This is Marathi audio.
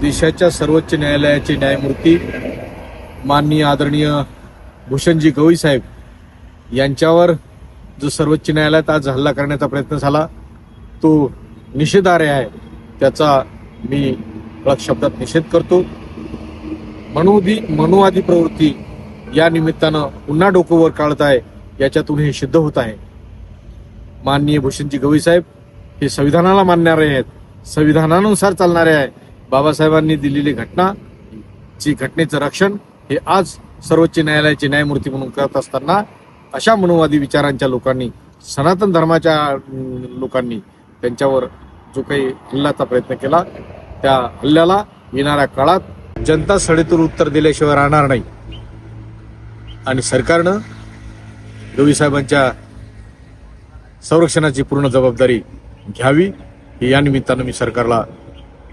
देशाच्या सर्वोच्च न्यायालयाचे न्यायमूर्ती माननीय आदरणीय भूषणजी गवई साहेब यांच्यावर जो सर्वोच्च न्यायालयात आज हल्ला करण्याचा प्रयत्न झाला तो निषेधार्ह आहे. त्याचा मी कडक शब्दात निषेध करतो. मनोदी मनोवादी प्रवृत्ती या निमित्तानं पुन्हा डोकं वर काढत आहे याच्यातून हे सिद्ध होत आहे. माननीय भूषणजी गवई साहेब हे संविधानाला मानणारे आहेत. संविधानानुसार चालणारे आहे. बाबासाहेबांनी दिलेली घटना ची घटनेचं रक्षण हे आज सर्वोच्च न्यायालयाचे न्यायमूर्ती म्हणून करत असताना अशा मनोवादी विचारांच्या लोकांनी सनातन धर्माच्या लोकांनी त्यांच्यावर जो काही हल्ल्याचा प्रयत्न केला त्या हल्ल्याला येणाऱ्या काळात जनता सडेतून उत्तर दिल्याशिवाय राहणार नाही. आणि सरकारनं गवीसाहेबांच्या संरक्षणाची पूर्ण जबाबदारी घ्यावी ही या निमित्तानं मी सरकारला